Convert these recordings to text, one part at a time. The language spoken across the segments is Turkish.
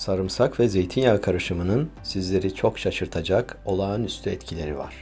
Sarımsak ve zeytinyağı karışımının sizleri çok şaşırtacak olağanüstü etkileri var.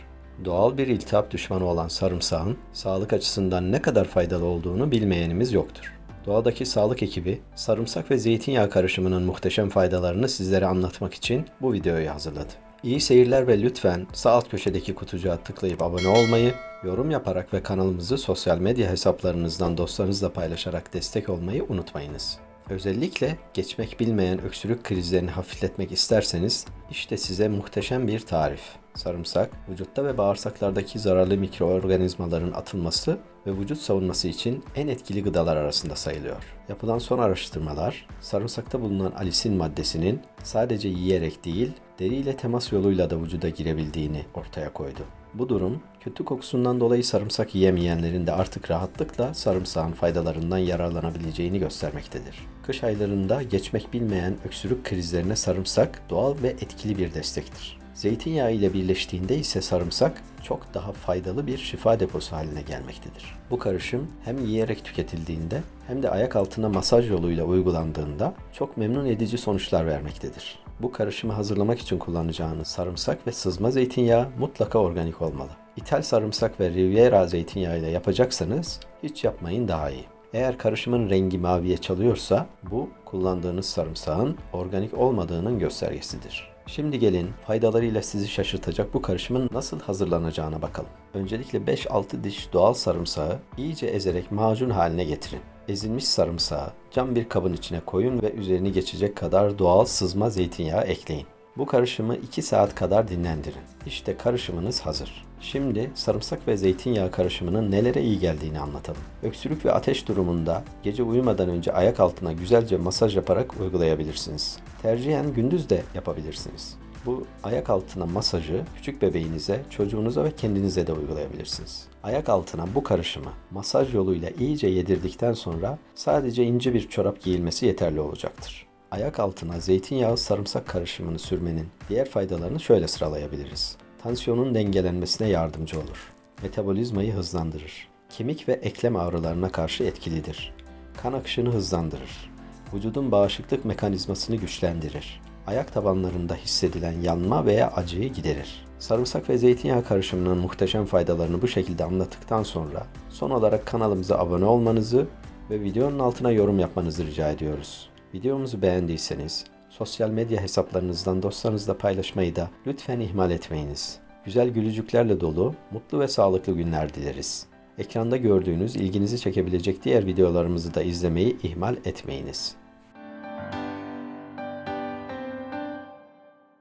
Doğal bir iltihap düşmanı olan sarımsağın sağlık açısından ne kadar faydalı olduğunu bilmeyenimiz yoktur. Doğadaki sağlık ekibi sarımsak ve zeytinyağı karışımının muhteşem faydalarını sizlere anlatmak için bu videoyu hazırladı. İyi seyirler ve lütfen sağ alt köşedeki kutucuğa tıklayıp abone olmayı, yorum yaparak ve kanalımızı sosyal medya hesaplarınızdan dostlarınızla paylaşarak destek olmayı unutmayınız. Özellikle geçmek bilmeyen öksürük krizlerini hafifletmek isterseniz işte size muhteşem bir tarif. Sarımsak, vücutta ve bağırsaklardaki zararlı mikroorganizmaların atılması ve vücut savunması için en etkili gıdalar arasında sayılıyor. Yapılan son araştırmalar, sarımsakta bulunan alisin maddesinin sadece yiyerek değil, deriyle temas yoluyla da vücuda girebildiğini ortaya koydu. Bu durum, kötü kokusundan dolayı sarımsak yiyemeyenlerin de artık rahatlıkla sarımsağın faydalarından yararlanabileceğini göstermektedir. Kış aylarında geçmek bilmeyen öksürük krizlerine sarımsak doğal ve etkili bir destektir. Zeytinyağı ile birleştiğinde ise sarımsak çok daha faydalı bir şifa deposu haline gelmektedir. Bu karışım hem yiyerek tüketildiğinde hem de ayak altına masaj yoluyla uygulandığında çok memnun edici sonuçlar vermektedir. Bu karışımı hazırlamak için kullanacağınız sarımsak ve sızma zeytinyağı mutlaka organik olmalı. İthal sarımsak ve Riviera zeytinyağı ile yapacaksanız hiç yapmayın daha iyi. Eğer karışımın rengi maviye çalıyorsa bu kullandığınız sarımsağın organik olmadığının göstergesidir. Şimdi gelin faydalarıyla sizi şaşırtacak bu karışımın nasıl hazırlanacağına bakalım. Öncelikle 5-6 diş doğal sarımsağı iyice ezerek macun haline getirin. Ezilmiş sarımsağı cam bir kabın içine koyun ve üzerini geçecek kadar doğal sızma zeytinyağı ekleyin. Bu karışımı 2 saat kadar dinlendirin. İşte karışımınız hazır. Şimdi sarımsak ve zeytinyağı karışımının nelere iyi geldiğini anlatalım. Öksürük ve ateş durumunda gece uyumadan önce ayak altına güzelce masaj yaparak uygulayabilirsiniz. Tercihen gündüz de yapabilirsiniz. Bu ayak altına masajı küçük bebeğinize, çocuğunuza ve kendinize de uygulayabilirsiniz. Ayak altına bu karışımı masaj yoluyla iyice yedirdikten sonra sadece ince bir çorap giyilmesi yeterli olacaktır. Ayak altına zeytinyağı sarımsak karışımını sürmenin diğer faydalarını şöyle sıralayabiliriz. Tansiyonun dengelenmesine yardımcı olur. Metabolizmayı hızlandırır. Kemik ve eklem ağrılarına karşı etkilidir. Kan akışını hızlandırır. Vücudun bağışıklık mekanizmasını güçlendirir. Ayak tabanlarında hissedilen yanma veya acıyı giderir. Sarımsak ve zeytinyağı karışımının muhteşem faydalarını bu şekilde anlattıktan sonra son olarak kanalımıza abone olmanızı ve videonun altına yorum yapmanızı rica ediyoruz. Videomuzu beğendiyseniz sosyal medya hesaplarınızdan dostlarınızla paylaşmayı da lütfen ihmal etmeyiniz. Güzel gülücüklerle dolu, mutlu ve sağlıklı günler dileriz. Ekranda gördüğünüz ilginizi çekebilecek diğer videolarımızı da izlemeyi ihmal etmeyiniz.